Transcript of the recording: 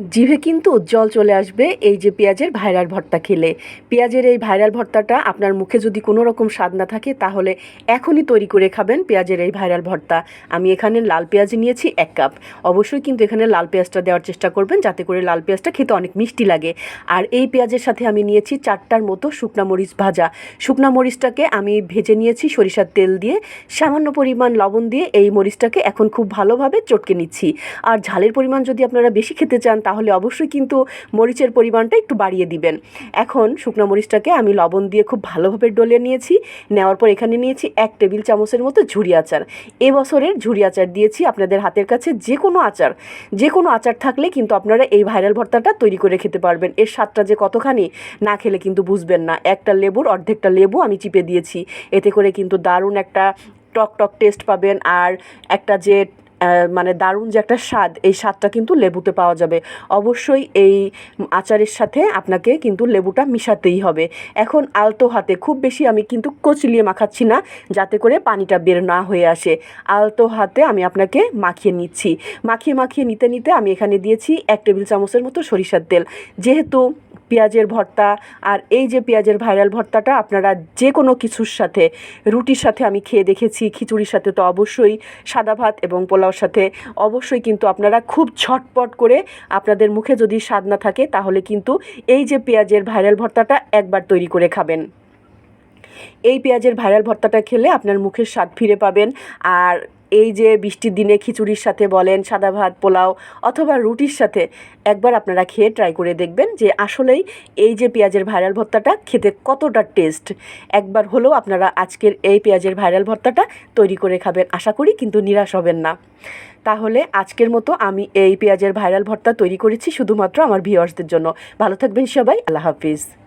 জিভে কিন্তু উজ্জ্বল চলে আসবে এই যে পেঁয়াজের ভাইরাল ভর্তা খেলে। পেঁয়াজের এই ভাইরাল ভর্তাটা আপনার মুখে যদি কোনো রকম স্বাদ না থাকে, তাহলে এখনই তৈরি করে খাবেন পেঁয়াজের এই ভাইরাল ভর্তা। আমি এখানে লাল পেঁয়াজ নিয়েছি এক কাপ। অবশ্যই কিন্তু এখানে লাল পেঁয়াজটা দেওয়ার চেষ্টা করবেন, যাতে করে লাল পেঁয়াজটা খেতে অনেক মিষ্টি লাগে। আর এই পেঁয়াজের সাথে আমি নিয়েছি চারটার মতো শুকনা মরিচ ভাজা। শুকনা মরিচটাকে আমি ভেজে নিয়েছি সরিষার তেল দিয়ে। সামান্য পরিমাণ লবণ দিয়ে এই মরিচটাকে এখন খুব ভালোভাবে চটকে নিচ্ছি। আর ঝালের পরিমাণ যদি আপনারা বেশি খেতে চান তাহলে অবশ্যই কিন্তু মরিচের পরিমাণটা একটু বাড়িয়ে দিবেন। এখন শুকনো মরিচটাকে আমি লবণ দিয়ে খুব ভালোভাবে ডলে নিয়েছি। নেওয়ার পর এখানে নিয়েছি এক টেবিল চামচের মতো ঝুড়ি আচার। এবছরের ঝুড়ি আচার দিয়েছি আপনাদের হাতের কাছে যে কোনো আচার। যে কোনো আচার থাকলে কিন্তু আপনারা এই ভাইরাল ভর্তাটা তৈরি করে খেতে পারবেন। এর স্বাদটা যে কতখানি না খেলে কিন্তু বুঝবেন না। একটা লেবুর অর্ধেকটা লেবু আমি চিপে দিয়েছি। এতে করে কিন্তু দারুণ একটা টক টক টেস্ট পাবেন। আর একটা যে মানে দারুণ যে একটা স্বাদ, এই স্বাদটা কিন্তু লেবুতে পাওয়া যাবে। অবশ্যই এই আচারের সাথে আপনাকে কিন্তু লেবুটা মিশাতেই হবে। এখন আলতো হাতে, খুব বেশি আমি কিন্তু কচলিয়ে মাখাচ্ছি না, যাতে করে পানিটা বের না হয়ে আসে। আলতো হাতে আমি আপনাকে মাখিয়ে নিচ্ছি। মাখিয়ে মাখিয়ে নিতে নিতে আমি এখানে দিয়েছি এক টেবিল চামচের মতো সরিষার তেল। যেহেতু পেঁয়াজের ভর্তা আর এই যে পেঁয়াজের ভাইরাল ভর্তাটা আপনারা যে কোনো কিছুর সাথে, রুটির সাথে আমি খেয়ে দেখেছি, খিচুড়ির সাথে তো অবশ্যই, সাদা ভাত এবং পোলাওর সাথে অবশ্যই কিন্তু আপনারা খুব ঝটপট করে আপনাদের মুখে যদি স্বাদ না থাকে তাহলে কিন্তু এই যে পেঁয়াজের ভাইরাল ভর্তাটা একবার তৈরি করে খাবেন। এই পেঁয়াজের ভাইরাল ভর্তাটা খেলে আপনার মুখের স্বাদ ফিরে পাবেন। আর এই যে বৃষ্টির দিনে খিচুড়ির সাথে বলেন, সাদা ভাত, পোলাও অথবা রুটির সাথে একবার আপনারা খেয়ে ট্রাই করে দেখবেন যে আসলেই এই যে পেঁয়াজের ভাইরাল ভর্তাটা খেতে কতটা টেস্ট একবার হলেও আপনারা আজকের এই পেঁয়াজের ভাইরাল ভর্তাটা তৈরি করে খাবেন। আশা করি কিন্তু নিরাশ হবেন না। তাহলে আজকের মতো আমি এই পেঁয়াজের ভাইরাল ভর্তা তৈরি করেছি শুধুমাত্র আমার ভিওয়ার্সদের জন্য। ভালো থাকবেন সবাই, আল্লাহ হাফিজ।